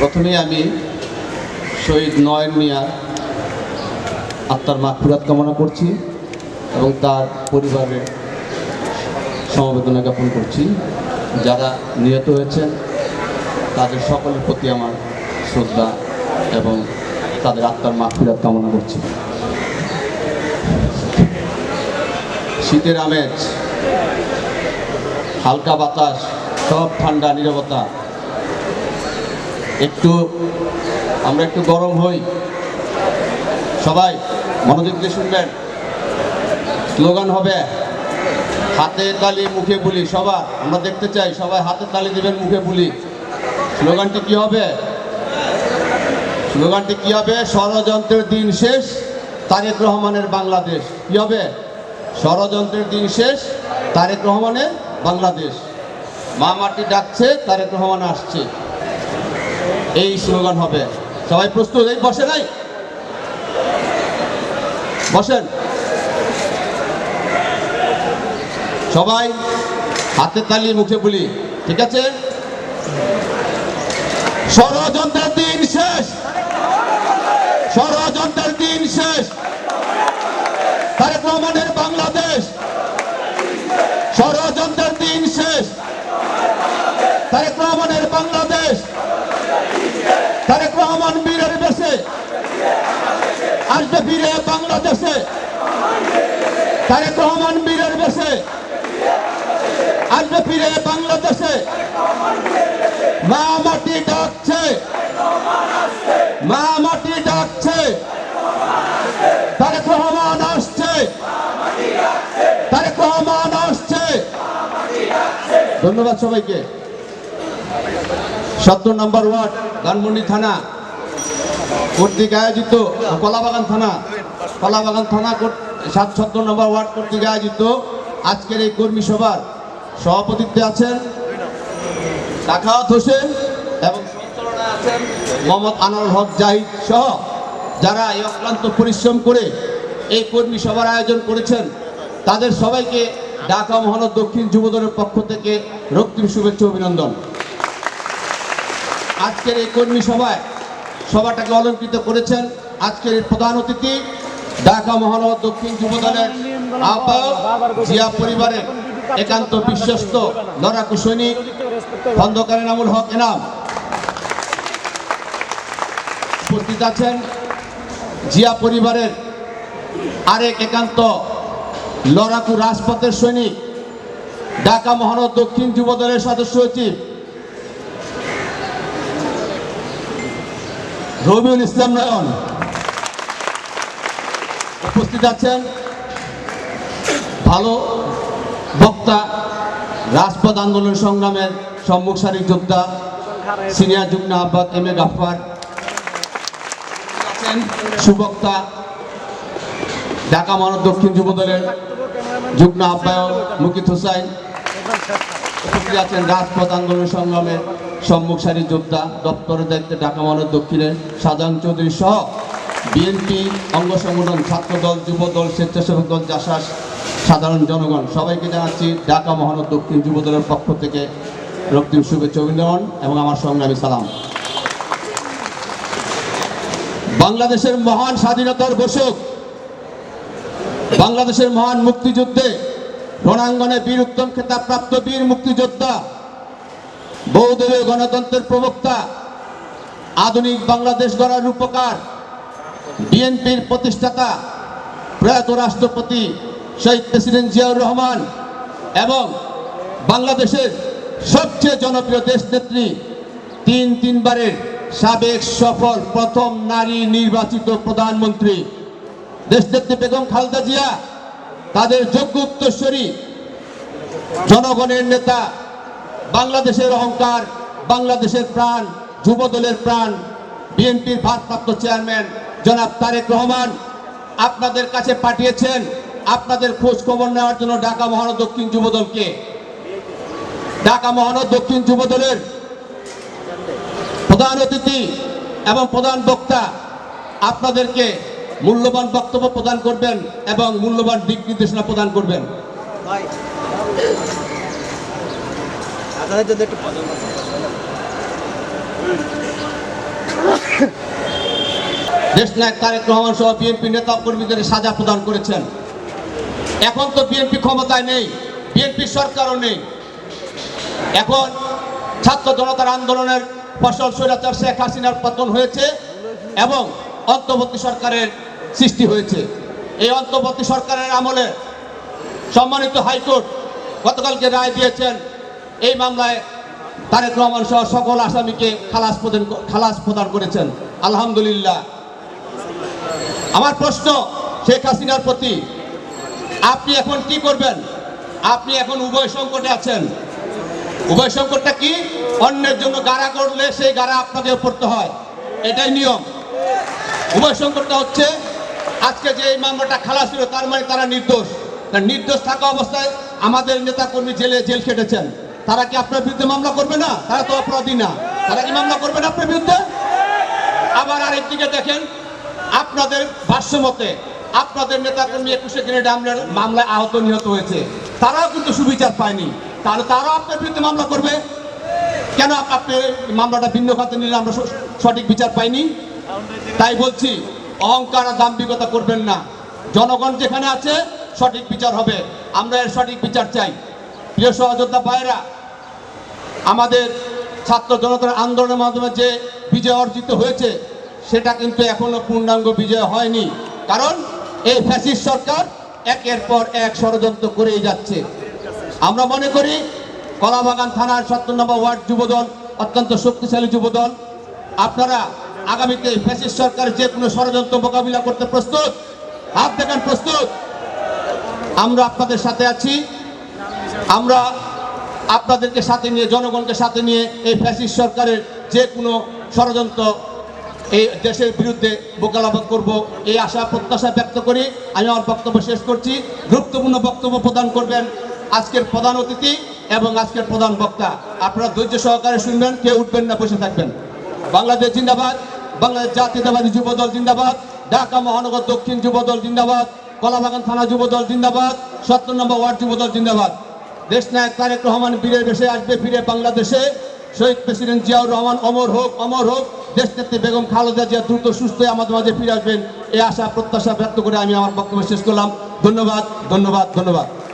প্রথমেই আমি শহীদ নয়ন মিয়া আত্মার মাগফিরাত কামনা করছি এবং তার পরিবারের সমবেদনা জ্ঞাপন করছি। যারা নিহত হয়েছেন, তাদের সকলের প্রতি আমার শ্রদ্ধা এবং তাদের আত্মার মাগফিরাত কামনা করছি। শীতের আমেজ, হালকা বাতাস, সব ঠান্ডা, নীরবতা একটু, আমরা একটু গরম হই। সবাই, মনোযোগ দিয়ে শুনবেন। স্লোগান হবে, হাতে তালি, মুখে বুলি। সবার, আমরা দেখতে চাই, সবাই হাতে তালি দিবেন, মুখে বুলি। স্লোগানটি কি হবে? স্লোগানটি কি হবে? ষড়যন্ত্রের দিন শেষ, তারেক রহমানের বাংলাদেশ। কি হবে? ষড়যন্ত্রের দিন শেষ, তারেক রহমানের বাংলাদেশ। মা মাটি ডাকছে, তারেক রহমান আসছে। এই স্লোগান হবে। সবাই প্রস্তুত? এই বসে নাই বসেন। সবাই হাতে তালি, মুখে বলি ঠিক আছে? ষড়যন্ত্রের দিন শেষ। ষড়যন্ত্রের দিন শেষ। তারেক রহমানের বাংলাদেশ। ষড়যন্ত্রের দিন শেষ তারেক রহমানের বাংলাদেশ তারেক রহমান বীরের বেশে আসবে ফিরে বাংলাদেশে তারেক রহমান বীরের বেশে আসবে ফিরে বাংলাদেশে, মা মাটি ডাকছে, মা মাটি ডাকছে, তারেক রহমান আসছে, তারেক রহমান আসছে। ধন্যবাদ সবাইকে। সত্তর নম্বর ওয়ার্ড, ধানমন্ডি থানা। কর্তৃক আয়োজিত কলাবাগান থানা কলাবাগান থানা কর্ত- সাত সত্তর নম্বর ওয়ার্ড কর্তৃক আয়োজিত আজকের এই কর্মী সভার সভাপতিত্বে আছেন সাখাওয়াত হোসেন এবং সঞ্চালনায় আছেন মোহাম্মদ আনারুল হক জাহিদ সহ যারা এই অক্লান্ত পরিশ্রম করে এই কর্মী সভার আয়োজন করেছেন, তাদের সবাইকে ঢাকা মহানগর দক্ষিণ যুবদলের পক্ষ থেকে রক্তিম শুভেচ্ছা অভিনন্দন। আজকের এই কর্মী সভায় সভাটাকে অলঙ্কৃত করেছেন আজকের প্রধান অতিথি ঢাকা মহানগর দক্ষিণ যুবদলের আহ্বায়ক জিয়া পরিবারের একান্ত বিশ্বস্ত লড়াকু সৈনিক খন্দকার এনামুল হক এনাম। উপস্থিত আছেন জিয়া পরিবারের আরেক একান্ত লড়াকু রাজপথের সৈনিক ঢাকা মহানগর দক্ষিণ যুবদলের সদস্য সচিব রবিউল ইসলাম নয়ন। উপস্থিত আছেন ভালো বক্তা, রাজপথ আন্দোলন সংগ্রামের সম্মুখ সারির যোদ্ধা, সিনিয়র যুগ্ম আহ্বায়ক এম এ গাফার আছেন সুবক্তা, ঢাকা মহানগর দক্ষিণ যুবদলের যুগ্ম আহ্বায়ক মুকিত হোসাইন। উপস্থিত আছেন রাজপথ আন্দোলন সংগ্রামের সম্মুখ সারি যোদ্ধা, দপ্তরের দায়িত্বে ঢাকা মহানগর দক্ষিণের সাজান চৌধুরী সহ বিএনপি, অঙ্গ সংগঠন ছাত্রদল যুবদল স্বেচ্ছাসেবক দল জাসাস সাধারণ জনগণ, সবাইকে জানাচ্ছি ঢাকা মহানগর দক্ষিণ যুবদলের পক্ষ থেকে রক্তিম শুভেচ্ছা অভিনন্দন এবং আমার সংগ্রামী সালাম। বাংলাদেশের মহান স্বাধীনতার ঘোষক, বাংলাদেশের মহান মুক্তিযুদ্ধে রণাঙ্গনে বীর উত্তম খেতাব প্রাপ্ত বীর মুক্তিযোদ্ধা বহুদলীয় গণতন্ত্রের প্রবক্তা, আধুনিক বাংলাদেশ গড়ার রূপকার বিএনপির প্রতিষ্ঠাতা প্রয়াত রাষ্ট্রপতি শহীদ প্রেসিডেন্ট জিয়াউর রহমান এবং বাংলাদেশের সবচেয়ে জনপ্রিয় দেশ নেত্রী তিন তিনবারের সাবেক সফল প্রথম নারী নির্বাচিত প্রধানমন্ত্রী। দেশনেত্রী বেগম খালদা জিয়া, তাদের যোগ্য উত্তরস্বরী জনগণের নেতা, বাংলাদেশের অহংকার, বাংলাদেশের প্রাণ, যুবদলের প্রাণ বিএনপির ভারপ্রাপ্ত চেয়ারম্যান জনাব তারেক রহমান আপনাদের কাছে পাঠিয়েছেন আপনাদের খোঁজ খবর নেওয়ার জন্য ঢাকা মহানগর দক্ষিণ যুবদলকে ঢাকা মহানগর দক্ষিণ যুবদলের প্রধান অতিথি এবং প্রধান বক্তা আপনাদেরকে মূল্যবান বক্তব্য প্রদান করবেন এবং মূল্যবান দিক নির্দেশনা প্রদান করবেন। একটু তারেক রহমান সহ বিএনপি সাজা প্রদান করেছেন। এখন তো বিএনপি ক্ষমতায় নেই, বিএনপি সরকারও নেই। এখন ছাত্র জনতার আন্দোলনের ফসল শেখ হাসিনার পতন হয়েছে এবং অন্তর্বর্তী সরকারের সৃষ্টি হয়েছে। এই অন্তর্বর্তী সরকারের আমলে সম্মানিত হাইকোর্ট গতকালকে রায় দিয়েছেন, এই মামলায় তারেক রহমান সহ সকল আসামিকে খালাস প্রদান খালাস প্রদান করেছেন। আলহামদুলিল্লাহ। আমার প্রশ্ন, শেখ হাসিনার প্রতি, আপনি এখন কি করবেন? আপনি এখন উভয় সংকটে আছেন। উভয় সংকটটা কি? অন্যের জন্য গাড়া করলে সেই গাড়া আপনাকে পড়তে হয়। এটাই নিয়ম। উভয় সংকটটা হচ্ছে, আজকে যে এই মামলাটা খালাস ছিল, তার মানে তারা নির্দোষ। তা নির্দোষ থাকা অবস্থায় আমাদের নেতা কর্মী জেলে জেল খেটেছেন। তারা কি আপনার বিরুদ্ধে মামলা করবে না? তারা তো অপরাধী না। তারা কি মামলা করবে না আপনার বিরুদ্ধে? আবার আরেকদিকে দেখেন আপনাদের ভাষ্যমতে আপনাদের নেতাকর্মী একুশে গ্রেড আমলার মামলায় আহত নিহত হয়েছে। তারাও কিন্তু সুবিচার পায়নি। তাহলে তারাও আপনার বিরুদ্ধে মামলা করবে? কেন আপ- আপনি মামলাটা ভিন্ন খাতে নিলে আমরা সঠিক বিচার পাইনি? তাই বলছি, অহংকার আর দাম্ভিকতা করবেন না। জনগণ যেখানে আছে, সঠিক বিচার হবে। আমরা এর সঠিক বিচার চাই। প্রিয় সহযোদ্ধা ভাইয়েরা, আমাদের ছাত্র জনতার আন্দোলনের মাধ্যমে যে বিজয় অর্জিত হয়েছে সেটা কিন্তু এখনও পূর্ণাঙ্গ বিজয় হয়নি। কারণ এই ফ্যাসিস্ট সরকার একের পর এক ষড়যন্ত্র করেই যাচ্ছে। আমরা মনে করি কলাবাগান থানার সত্তর নম্বর ওয়ার্ড যুবদল, অত্যন্ত শক্তিশালী যুবদল, আপনারা আগামীতে ফ্যাসিস্ট সরকার যে কোনো ষড়যন্ত্র মোকাবিলা করতে প্রস্তুত, হাত দেখান প্রস্তুত। আমরা আপনাদের সাথে আছি। আমরা আপনাদেরকে সাথে নিয়ে, জনগণকে সাথে নিয়ে এই ফ্যাসিস্ট সরকারের যে কোনো ষড়যন্ত্র এই দেশের বিরুদ্ধে মোকাবিলা করব, এই আশা প্রত্যাশা ব্যক্ত করি আমি আমার বক্তব্য শেষ করছি। গুরুত্বপূর্ণ বক্তব্য প্রদান করবেন আজকের প্রধান অতিথি এবং আজকের প্রধান বক্তা। আপনারা ধৈর্য সহকারে শুনবেন, কেউ উঠবেন না, বসে থাকবেন। বাংলাদেশ জিন্দাবাদ, বাংলাদেশ জাতীয়তাবাদী যুবদল জিন্দাবাদ, ঢাকা মহানগর দক্ষিণ যুবদল জিন্দাবাদ, কলাবাগান থানা যুবদল জিন্দাবাদ, সত্তর নম্বর ওয়ার্ড যুবদল জিন্দাবাদ। দেশ নায়ক তারেক রহমান বীরের বেশে আসবে ফিরে বাংলাদেশে। শহীদ প্রেসিডেন্ট জিয়াউর রহমান অমর হোক অমর হোক দেশ নেত্রী বেগম খালেদা জিয়া দ্রুত সুস্থ আমাদের মাঝে ফিরে আসবেন, এই আশা, প্রত্যাশা ব্যক্ত করে আমি আমার বক্তব্য শেষ করলাম। ধন্যবাদ ধন্যবাদ ধন্যবাদ।